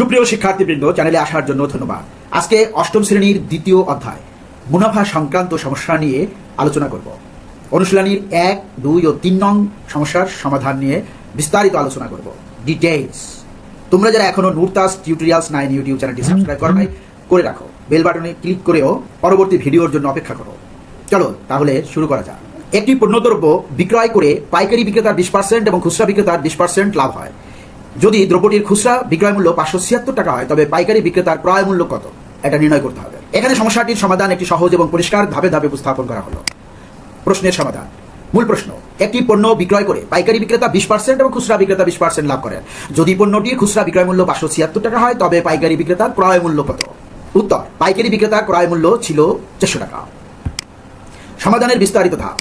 সুপ্রিয় শিক্ষার্থীবৃন্দ চ্যানেলে আসার জন্য ধন্যবাদ। আজকে অষ্টম শ্রেণির দ্বিতীয় অধ্যায়, মুনাফা সংক্রান্ত সমস্যা নিয়ে আলোচনা করব। অনুশীলনীর এক, দুই ও তিন নং সমস্যার সমাধান নিয়ে বিস্তারিত আলোচনা করব। ডিটেইলস তোমরা যারা এখনও নুরতাস টিউটোরিয়ালস নাইন ইউটিউব চ্যানেলটি সাবস্ক্রাইব করো নাই, করে রাখো। বেল বাটনে ক্লিক করেও পরবর্তী ভিডিওর জন্য অপেক্ষা করো। চলো, তাহলে শুরু করা যাক। একটি পণ্যদ্রব্য বিক্রয় করে পাইকারি বিক্রেতার বিশ পার্সেন্ট এবং খুচরা বিক্রেতার বিশ পার্সেন্ট লাভ হয়। যদি দ্রব্যটির খুচরা বিক্রয় মূল্য পাঁচশো ছিয়াত্তর টাকা হয়, তবে পাইকারি বিক্রেতার ক্রয় মূল্য কত? এটা নির্ণয় করতে হবে। এখানে সমস্যাটির সমাধান একটি সহজ এবং পরিষ্কার ধাপে ধাপে উপস্থাপন করা হলো। প্রশ্নের সমাধান। মূল প্রশ্ন, একটি পণ্য বিক্রয় করে পাইকারি বিক্রেতা বিশ পার্সেন্ট এবং খুচরা বিক্রেতা বিশ পার্সেন্ট লাভ করেন। যদি পণ্যটির খুচরা বিক্রয় মূল্য পাঁচশো ছিয়াত্তর টাকা হয়, তবে পাইকারি বিক্রেতার ক্রয় মূল্য কত? উত্তর, পাইকারি বিক্রেতার ক্রয় মূল্য ছিল চারশো টাকা। সমাধানের বিস্তারিত ধাপ।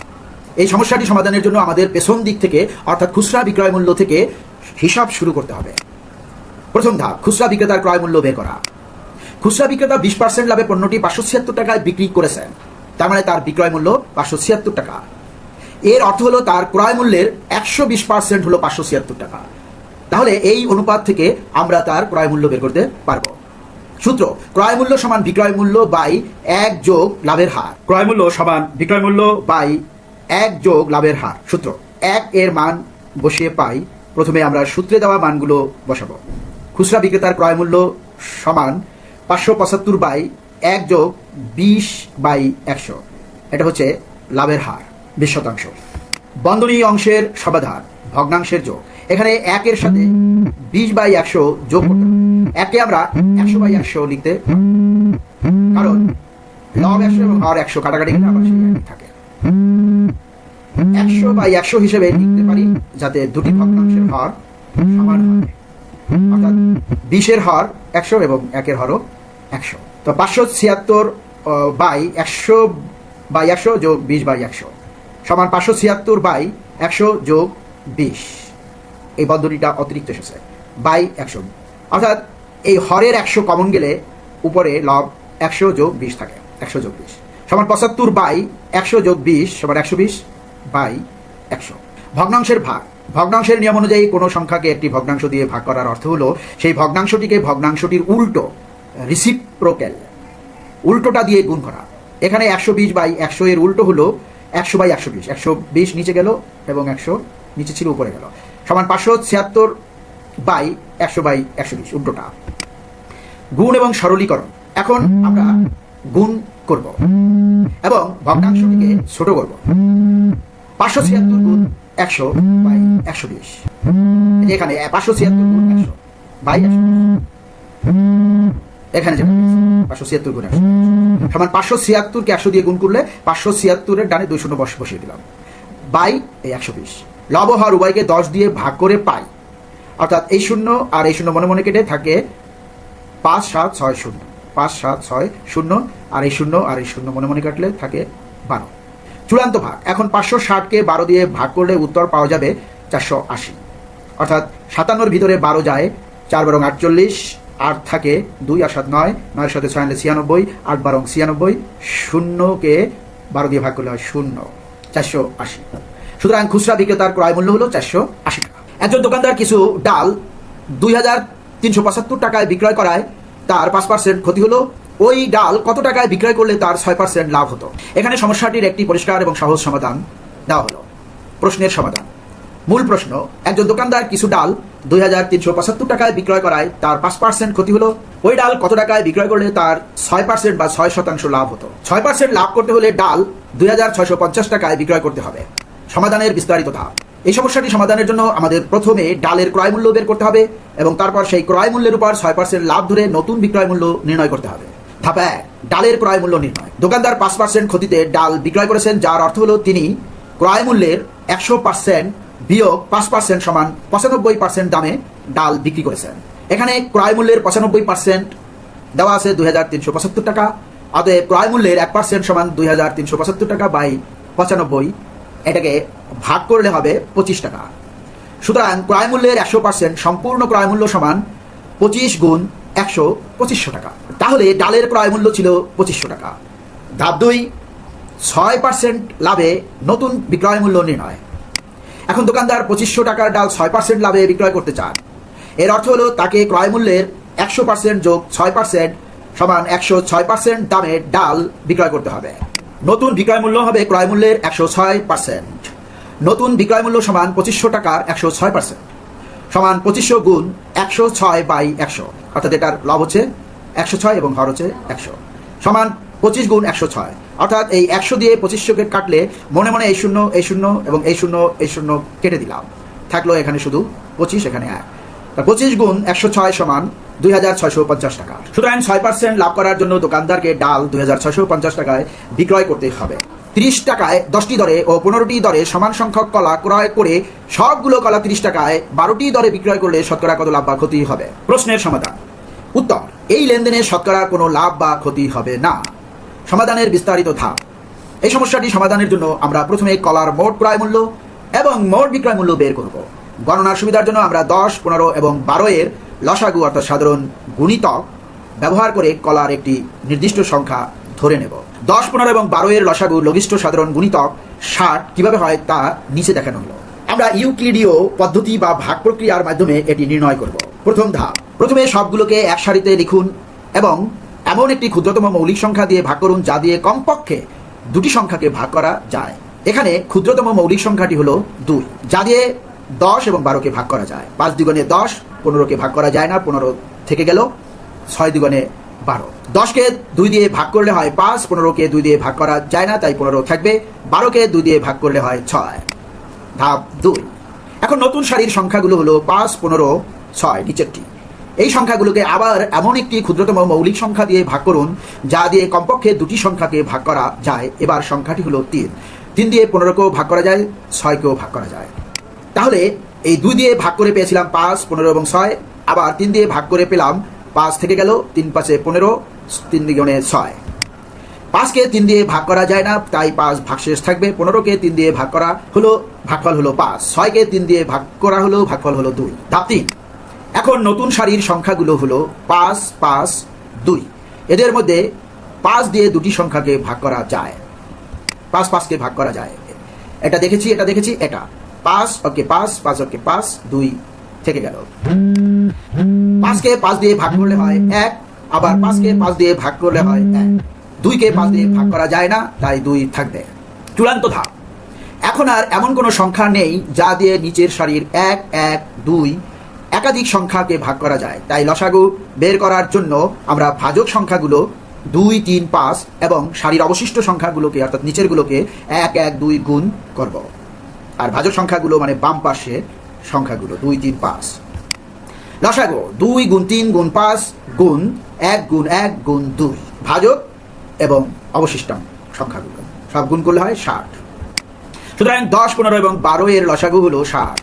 এই সমস্যাটি সমাধানের জন্য আমাদের পেছন দিক থেকে, অর্থাৎ খুচরা বিক্রয় মূল্য থেকে হিসাব শুরু করতে হবে। প্রথম ধাপ, খুচরা বিক্রেতার ক্রয় মূল্য বের করা। খুচরা বিক্রেতা বিশ পার্সেন্ট লাভে পণ্যটি পাঁচশো ছিয়াত্তর টাকায় বিক্রি করেছেন তার মানে তার বিক্রয় মূল্য পাঁচশো ছিয়াত্তর টাকা। এর অর্থ হলো তার ক্রয় মূল্যের একশো বিশ পার্সেন্ট হলো পাঁচশো ছিয়াত্তর টাকা। তাহলে এই অনুপাত থেকে আমরা তার ক্রয় মূল্য বের করতে পারব। সূত্র, ক্রয় মূল্য সমান বিক্রয় মূল্য বাই এক যোগ লাভের হার। ক্রয় মূল্য সমান বিক্রয় মূল্য বাই এক যোগ লাভের হার। সূত্র, এক এর মান বসিয়ে পাই প্রথমে আমরা সূত্রে দেওয়া মানগুলো বসাবো। খুচরা বিক্রেতার ক্রয় মূল্য সমান পাঁচশো পঁচাত্তর বাই এক যোগ বিশ বাই একশো। এটা হচ্ছে লাভের হার, বিশ শতাংশ। বন্ধনী অংশের সমাধান ভগ্নাংশের যোগ। এখানে একের সাথে বিশ বাই একশো যোগ করতে একে আমরা একশো বাই একশো লিখতে কারণ লব একশো এবং হর একশো কাটাকাটি কিন্তু থাকে। একশো বাই একশো হিসেবে লিখতে পারি, যাতে দুটি ভগ্নাংশের হর সমান হয়। অর্থাৎ বিশের হর একশো এবং একের হরও একশো। তো পাঁচশো ছিয়াত্তর বাই একশো বাই একশো যোগ বিশ বাই একশো সমান পাঁচশো ছিয়াত্তর বাই একশো যোগ বিশ। এই বন্ধনীটা অতিরিক্ত এসেছে। বাই একশো। অর্থাৎ এই হরের একশো কমন গেলে উপরে লব একশো যোগ বিশ থাকে, একশো যোগ বিশ। সমান পঁচাত্তর বাই একশো যোগ বিশ সমান একশো বিশ বাই একশো। ভগ্নাংশের ভাগ। ভগ্নাংশের নিয়ম অনুযায়ী কোনো সংখ্যাকে একটি ভগ্নাংশ দিয়ে ভাগ করার অর্থ হলো সেই ভগ্নাংশটিকে ভগ্নাংশটির উল্টো রিসিপ্রোকেল উল্টোটা দিয়ে গুণ করা। এখানে একশো বিশ বাই একশো এর উল্টো হলো একশো বাই একশো বিশ। একশো বিশ নিচে গেল এবং একশো নিচে ছিল, উপরে গেল। সমান পাঁচশো ছিয়াত্তর বাই একশো বাই একশো বিশ, উল্টোটা। গুণ এবং সরলীকরণ। এখন আমরা গুণ করব এবং ভগ্নাংশটিকে ছোট করব। পাঁচশো ছিয়াত্তর গুণ একশো বাই একশো বিশ। এখানে পাঁচশো ছিয়াত্তর গুণ একশো বাই একশো এখানে যেটা পাঁচশো ছিয়াত্তর গুণ একশো সমান পাঁচশো ছিয়াত্তরকে একশো দিয়ে গুণ করলে পাঁচশো ছিয়াত্তরের ডানে দুই শূন্য বস বসিয়ে দিলাম। বাই এই একশো বিশ। লব হর উভয়কে দশ দিয়ে ভাগ করে পাই। অর্থাৎ এই শূন্য আর এই শূন্য মনে মনে কেটে থাকে পাঁচ সাত ছয় শূন্য। পাঁচ সাত ছয় শূন্য আর এই শূন্য আর এই শূন্য মনে মনে কাটলে থাকে বারো। চূড়ান্ত ভাগ। এখন পাঁচশো ষাটকে বারো দিয়ে ভাগ করলে উত্তর পাওয়া যাবে চারশো আশি। অর্থাৎ সাতান্নর ভিতরে বারো যায়, চার বারং আটচল্লিশ, আট থাকে দুই আর সাত নয়, নয়ের সাথে ছয় ছিয়ানব্বই, আট বারং ছিয়ানব্বই, শূন্যকে বারো দিয়ে ভাগ করলে হয় শূন্য, চারশো আশি। সুতরাং খুচরা বিক্রেতার ক্রয় মূল্য হলো চারশো আশি টাকা। একজন দোকানদার কিছু ডাল দুই হাজার তিনশো পঁচাত্তর টাকায় বিক্রয় করায়, তার পাঁচ পার্সেন্ট ক্ষতি হলো ওই ডাল কত টাকায় বিক্রয় করলে তার ছয় পার্সেন্ট লাভ হতো? এখানে সমস্যাটির একটি পরিষ্কার এবং সহজ সমাধান দেওয়া হলো। প্রশ্নের সমাধান। মূল প্রশ্ন, একজন দোকানদার কিছু ডাল দুই হাজার তিনশো পঁচাত্তর টাকায় বিক্রয় করায় তার পাঁচ পার্সেন্ট ক্ষতি হলো। ওই ডাল কত টাকায় বিক্রয় করলে তার ছয় পার্সেন্ট বা ছয় শতাংশ লাভ হতো? ছয় পার্সেন্ট লাভ করতে হলে ডাল দুই হাজার ছয়শো পঞ্চাশ টাকায় বিক্রয় করতে হবে। সমাধানের বিস্তারিত ধাপ। এই সমস্যাটি সমাধানের জন্য আমাদের প্রথমে ডালের ক্রয় মূল্য বের করতে হবে এবং তারপর সেই ক্রয় মূল্যের উপর ছয় পার্সেন্ট লাভ ধরে নতুন বিক্রয় মূল্য নির্ণয় করতে হবে। ধাপ এক ডালের ক্রয় মূল্য নির্ণয়। দোকানদার পাঁচ পার্সেন্ট ক্ষতিতে ডাল বিক্রয় করেছেন, যার অর্থ হলো তিনি ক্রয় মূল্যের একশো পার্সেন্ট বিয়োগ পাঁচ পার্সেন্ট সমান পঁচানব্বই পার্সেন্ট দামে ডাল বিক্রি করেছেন। এখানে ক্রয় মূল্যের পঁচানব্বই পার্সেন্ট দেওয়া আছে দুই হাজার তিনশো পঁচাত্তর টাকা অতএব ক্রয় মূল্যের এক পার্সেন্ট সমান দুই হাজার তিনশো পঁচাত্তর টাকা বাই পঁচানব্বই, এটাকে ভাগ করলে হবে পঁচিশ টাকা। সুতরাং ক্রয় মূল্যের একশো পার্সেন্ট সম্পূর্ণ ক্রয় মূল্য সমান পঁচিশ গুণ একশো পঁচিশশো টাকা। তাহলে ডালের ক্রয় মূল্য ছিল পঁচিশশো টাকা। ধাপ দুই, ছয় পার্সেন্ট লাভে নতুন বিক্রয় মূল্য নির্ণয়। এখন দোকানদার পঁচিশশো টাকার ডাল ছয় পার্সেন্ট লাভে বিক্রয় করতে চান। এর অর্থ হলো তাকে ক্রয় মূল্যের একশো পার্সেন্ট যোগ ছয় পার্সেন্ট সমান একশো ছয় পার্সেন্ট দামে ডাল বিক্রয় করতে হবে। নতুন বিক্রয় মূল্য হবে ক্রয় মূল্যের একশো ছয় পার্সেন্ট। নতুন বিক্রয় মূল্য সমান পঁচিশশো টাকার একশো ছয় পার্সেন্ট। সমান পঁচিশশো গুণ একশো ছয় বাই একশো। অর্থাৎ এটার লাভ হচ্ছে একশো ছয় এবং হর হচ্ছে একশো। সমান পঁচিশ গুণ একশো ছয়। অর্থাৎ এই একশো দিয়ে পঁচিশশোকে কাটলে মনে মনে এই শূন্য এই শূন্য এবং এই শূন্য এই শূন্য কেটে দিলাম। থাকল এখানে শুধু পঁচিশ, এখানে এক। পঁচিশ গুণ একশো ছয় সমান দুই হাজার ছয়শো পঞ্চাশ টাকা। সুতরাং ছয় পার্সেন্ট লাভ করার জন্য দোকানদারকে ডাল দুই হাজার ছয়শো পঞ্চাশ টাকায় বিক্রয় করতে হবে। তিরিশ টাকায় দশটি দরে ও পনেরোটি দরে সমান সংখ্যক কলা ক্রয় করে সবগুলো কলা তিরিশ টাকায় বারোটি দরে বিক্রয় করলে শতকরা কত লাভ বা ক্ষতি হবে? প্রশ্নের সমাধান। উত্তর, এই লেনদেনে শতকরা কোনো লাভ বা ক্ষতি হবে না। সমাধানের বিস্তারিত ধাপ। এই সমস্যাটি সমাধানের জন্য আমরা প্রথমে কলার মোট ক্রয় মূল্য এবং মোট বিক্রয় মূল্য বের করব। গণনার সুবিধার জন্য আমরা দশ, পনেরো এবং বারো এর লসাগু অর্থাৎ সাধারণ গুণিতক ব্যবহার করে কলার একটি নির্দিষ্ট সংখ্যা ধরে নেব। দশ, পনেরো এবং বারো এর লসাগু লঘিষ্ঠ সাধারণ গুণিতক ষাট কীভাবে হয় তা নিচে দেখানো হলো। আমরা ইউক্লিডীয় পদ্ধতি বা ভাগ প্রক্রিয়ার মাধ্যমে এটি নির্ণয় করব। প্রথম ধাপ। প্রথমে সবগুলোকে এক সারিতে লিখুন এবং এমন একটি ক্ষুদ্রতম মৌলিক সংখ্যা দিয়ে ভাগ করুন যা দিয়ে কমপক্ষে দুটি সংখ্যাকে ভাগ করা যায়। এখানে ক্ষুদ্রতম মৌলিক সংখ্যাটি হলো দুই, যা দিয়ে দশ এবং বারোকে ভাগ করা যায়। পাঁচ দুগুণে দশ, পনেরোকে ভাগ করা যায় না, পনেরো থেকে গেল। ছয় দুগুণে বারো। দশকে দুই দিয়ে ভাগ করলে হয় পাঁচ, পনেরোকে দুই দিয়ে ভাগ করা যায় না, তাই পনেরো থাকবে। বারোকে দুই দিয়ে ভাগ করলে হয় ছয়। ধাপ দুই। এখন নতুন সারির সংখ্যাগুলো হলো পাঁচ, পনেরো, ছয়, নিচেরটি। এই সংখ্যাগুলোকে আবার এমন একটি ক্ষুদ্রতম মৌলিক সংখ্যা দিয়ে ভাগ করুন, যা দিয়ে কমপক্ষে দুটি সংখ্যাকে ভাগ করা যায়। এবার সংখ্যাটি হলো তিন। তিন দিয়ে পনেরোকেও ভাগ করা যায়, ছয়কেও ভাগ করা যায়। তাহলে এই দুই দিয়ে ভাগ করে পেয়েছিলাম পাঁচ, পনেরো এবং ছয়। আবার তিন দিয়ে ভাগ করে পেলাম পাঁচ থেকে গেল, তিন পাঁচে পনেরো, তিন দ্বিগুণে ছয়। পাঁচকে তিন দিয়ে ভাগ করা যায় না, তাই পাঁচ ভাগশেষ থাকবে। পনেরোকে তিন দিয়ে ভাগ করা হলো, ভাগফল হলো পাঁচ। ছয়কে তিন দিয়ে ভাগ করা হলো, ভাগফল হলো দুই। ধাপ তিন। এখন নতুন সারির সংখ্যাগুলো হলো পাঁচ পাঁচ, দুই। এদের মধ্যে পাঁচ দিয়ে দুটি সংখ্যাকে ভাগ করা যায়। পাঁচ, পাঁচকে ভাগ করা যায়। এটা দেখেছি এটা দেখেছি, এটা। পাঁচ, ওকে পাঁচ পাঁচ, ওকে পাঁচ, দুই থেকে গেল। পাঁচকে পাঁচ দিয়ে ভাগ করলে হয় এক, আবার পাঁচকে পাঁচ দিয়ে ভাগ করলে হয় এক। দুইকে পাঁচ দিয়ে ভাগ করা যায় না, তাই দুই থাকবে। চূড়ান্ত ধাপ। এখন আর এমন কোনো সংখ্যা নেই যা দিয়ে নিচের সারির এক এক, দুই একাধিক সংখ্যাকে ভাগ করা যায়। তাই লসাগু বের করার জন্য আমরা ভাজক সংখ্যাগুলো দুই, তিন, পাঁচ এবং সারির অবশিষ্ট সংখ্যাগুলোকে, অর্থাৎ নিচেরগুলোকে এক এক, দুই গুণ করব। আর ভাজক সংখ্যাগুলো মানে বাম পাশে সংখ্যাগুলো, দুই, তিন, পাঁচ। লসাগু দুই গুণ তিন গুণ পাঁচ গুণ এক গুণ এক গুণ দুই। ভাজক এবং অবশিষ্ট সংখ্যাগুলো। সব গুণ করলে হয় ষাট। সুতরাং দশ, পনেরো এবং বারো এর লসাগু হলো ষাট।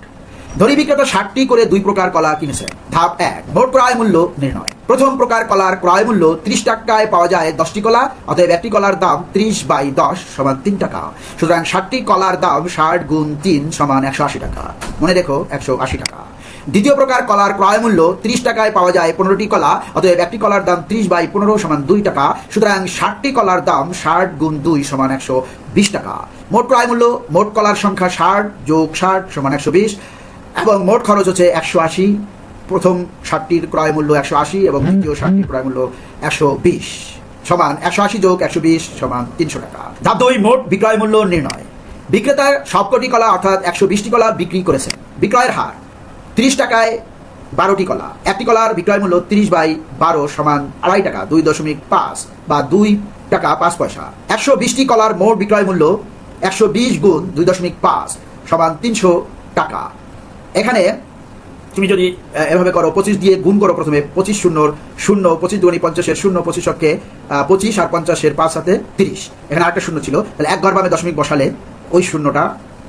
ধনী বিক্রেতা ষাটটি করে দুই প্রকার কলা কিনেছে। ধাপ এক, মোট ক্রয় মূল্য নির্ণয়। প্রথম প্রকার কলার ক্রয় মূল্য ত্রিশ টাকায় পাওয়া যায় দশটি কলা, অতএব একটি কলার দাম ত্রিশ বাই দশ সমান তিন টাকা। সুতরাং ষাটটি কলার দাম ষাট গুণ তিন সমান একশো আশি টাকা। মনে রেখো, একশো আশি টাকা। দ্বিতীয় প্রকার কলার ক্রয় মূল্য ত্রিশ টাকায় পাওয়া যায় পনেরোটি কলা, অতএব একটি কলার দাম ত্রিশ বাই পনেরো সমান দুই টাকা, সুতরাং ষাটটি কলার দাম ষাট গুণ দুই সমান একশো বিশ টাকা। মোট ক্রয় মূল্য, মোট কলার সংখ্যা ষাট যোগ ষাট সমান একশো বিশ, এবং মোট খরচ হচ্ছে একশো আশি। প্রথম ষাটটির ক্রয় মূল্য একশো আশি এবং দ্বিতীয় ষাটটির ক্রয় মূল্য একশো বিশ সমান একশো আশি যোগ একশো বিশ সমান তিনশো টাকা। ধাপ দুই, মোট বিক্রয় মূল্য নির্ণয়। বিক্রেতার সবকটি কলা অর্থাৎ একশো বিশটি কলা বিক্রি করেছেন। বিক্রয়ের হার তিরিশ টাকায় বারোটি কলা। একটি কলার বিক্রয় মূল্য তিরিশ বাই বারো সমান আড়াই টাকা, দুই দশমিক পাঁচ বা দুই টাকা পাঁচ পয়সা। একশো বিশটি কলার মোট বিক্রয় মূল্য একশো বিশ গুণ দুই দশমিক পাঁচ সমান তিনশো টাকা। এখানে তুমি যদি এভাবে করো, পঁচিশ দিয়ে গুণ করো প্রথমে, পঁচিশ শূন্যর শূন্য, পঁচিশ দুগুণি পঞ্চাশের শূন্য, পঁচিশ অক্ষে পঁচিশ আর পঞ্চাশের পাঁচ সাথে তিরিশ। এখানে আরেকটা শূন্য ছিল, তাহলে এক ঘর বামে দশমিক বসালে ওই শূন্যটা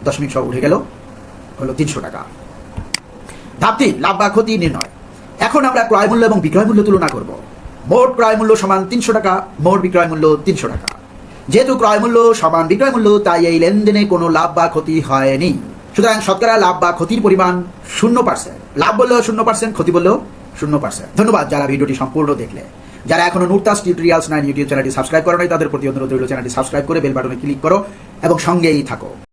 দশমিক সহ উঠে গেল, হলো তিনশো টাকা। ধাপ লাভ বা ক্ষতি নির্ণয়। এখন আমরা ক্রয় মূল্য এবং বিক্রয় মূল্য তুলনা করব। মোট ক্রয় মূল্য সমান তিনশো টাকা, মোট বিক্রয় মূল্য তিনশো টাকা। যেহেতু ক্রয় মূল্য সমান বিক্রয় মূল্য, তাই এই লেনদেনে কোনো লাভ বা ক্ষতি হয়নি। সুতরাং শতকরা লাভ বা ক্ষতির পরিমাণ শূন্য পার্সেন্ট। লাভ বললেও শূন্য পার্সেন্ট, ক্ষতি বললেও শূন্য পার্সেন্ট। ধন্যবাদ যারা ভিডিওটি সম্পূর্ণ দেখলে। যারা এখনও নুরতাস টিউটোরিয়ালস নাইন ইউটিউব চ্যানেলটি সাবস্ক্রাইব করো নাই, তাদের প্রতি অনুরোধ রইল চ্যানেলটি সাবস্ক্রাইব করে বেল বাটনে ক্লিক করো এবং সঙ্গেই থাকো।